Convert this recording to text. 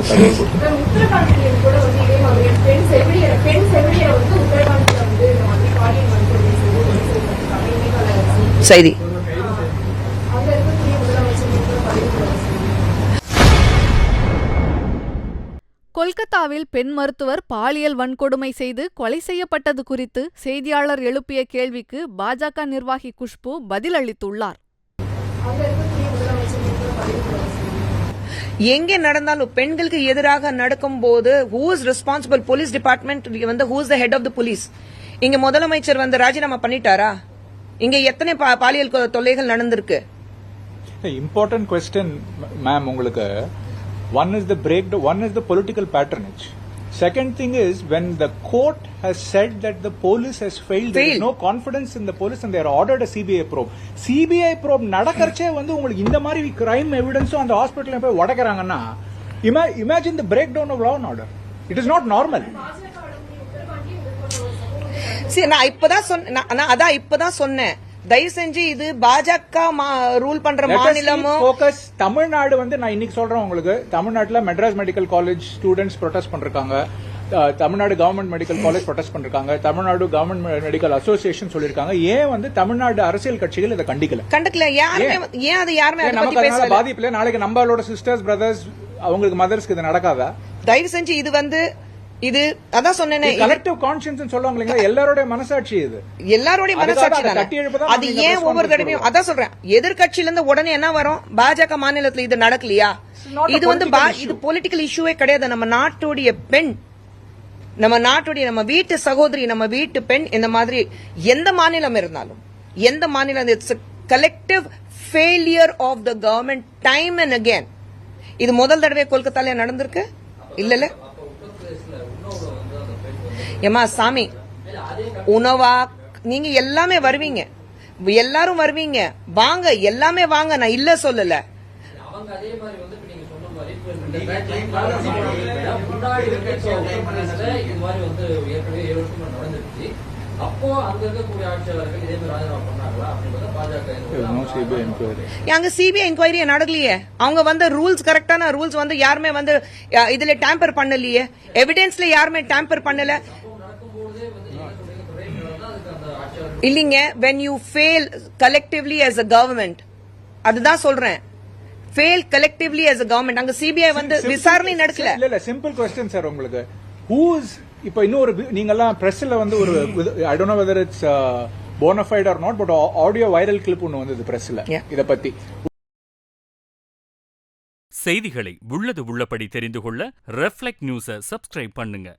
அந்த தகவல் செய்திருக்காங்க. கொல்கத்தாவில் பெண் மருத்துவர் பாலியல் வன்கொடுமை செய்து கொலை செய்யப்பட்டது குறித்து செய்தியாளர் எழுப்பிய கேள்விக்கு பாஜக நிர்வாகி குஷ்பு பதிலளித்துள்ளார். எங்கே நடந்தாலும் பெண்களுக்கு எதிராக நடக்கும்போது who is responsible police department வந்து who is the head of the police இங்க முதலமைச்சர் வந்து ராஜினாமா பண்ணிட்டாரா? இங்க எத்தனை பா- பாலியல் தொல்லைகள் நடந்திருக்கு? இம்பார்ட்டன்ட் கொஸ்டின் மேம் உங்களுக்கு. One is the break one is the political patronage Second thing is when the court has said that the police has failed Failed. No confidence in the police and they ordered CBI probe CBI probe நடக்கறச்சே வந்து உங்களுக்கு இந்த மாதிரி crime எவிடன்ஸும் அந்த hospital போய் உடைக்கிறாங்கன்னா imagine the breakdown of law and order it is not normal சரி நான் இப்பதான் சொன்ன நான் நான் அதான் இப்பதான் சொன்னேன் தயவு செஞ்சு இது பாஜக ரூல் பண்ற மாநிலமும் ஃபோக்கஸ் தமிழ்நாடு வந்து நான் இன்னைக்கு சொல்றேன் உங்களுக்கு. தமிழ்நாட்டுல Madras medical college students protest பண்றாங்க Tamil Nadu government medical college protest பண்றாங்க தமிழ்நாடு கவர்மெண்ட் மெடிக்கல் அசோசியேஷன் சொல்லிருக்காங்க. ஏன் வந்து தமிழ்நாடு அரசியல் கட்சிகள் இதை கண்டிக்கல? கண்டுக்கல. யாருமே ஏன்? அது யாருமே நமக்கு அதனால பாதிப்பு நாளைக்கு நம்மளோட சிஸ்டர்ஸ் பிரதர்ஸ் அவங்களுக்கு மதர்ஸ்க்கு இது நடக்காதா? தயவு செஞ்சு இது வந்து இது அதான் சொன்னேனே கலெக்டிவ் கான்சியன்ஸ் சொல்லுவாங்க இல்லைங்களா? எல்லாரோட மனசாட்சி இது. அதுக்காக மனசாட்சி அதை தானே. ஏன் ஒவ்வொரு தடவையும் அதான் சொல்றேன். எதிர்கட்சியில இருந்து உடனே என்ன வரும்? பாஜக மாநிலத்துல இது நடக்கலையா? இது வந்து. இது பொலிட்டிக்கல் இஷ்யூவே கிடையாது. நம்ம நாட்டுடைய பெண் நம்ம நாட்டுடைய நம்ம வீட்டு சகோதரி நம்ம வீட்டு பெண் இந்த மாதிரி எந்த மாநிலம் இருந்தாலும் எந்த மாநிலம் it's collective failure of the government time and again இது முதல் தடவை கொல்கத்தால நடந்திருக்கு? இல்லல ஏமா சாமி உணவாக நீங்க எல்லாமே வருவீங்க. எல்லாரும் வருவீங்க. வாங்க எல்லாமே வாங்க. நான் இல்ல சொல்லல. அங்க சிபிஐ என்கொயரி நடக்கலையே. அவங்க வந்த ரூல்ஸ் கரெக்டான ரூல்ஸ் வந்து யாருமே வந்து இதுல டேம்பர் பண்ணலையே. எவிடன்ஸ்ல யாருமே டேம்பர் பண்ணல. இல்லீங்க when you fail collectively as a government அதுதான் சொல்றேன். Fail collectively as a government. அங்க சிபிஐ வந்து விசாரணை நடக்கல. இல்ல இல்ல சிம்பிள் கொஸ்டின் சார் உங்களுக்கு. ஹூஸ் இப்ப இன்னொரு வி- நீங்கெல்லாம் பிரஸ்ல வந்து ஒரு I don't know whether it's bona fide or not but audio viral clip ஒன்னு வந்தது பிரஸ்ல. இத பத்தி. செய்திகளை உள்ளது உள்ளபடி தெரிந்து கொள்ள ரெஃப்ளெக்ட் நியூஸை சப்ஸ்கிரைப் பண்ணுங்க.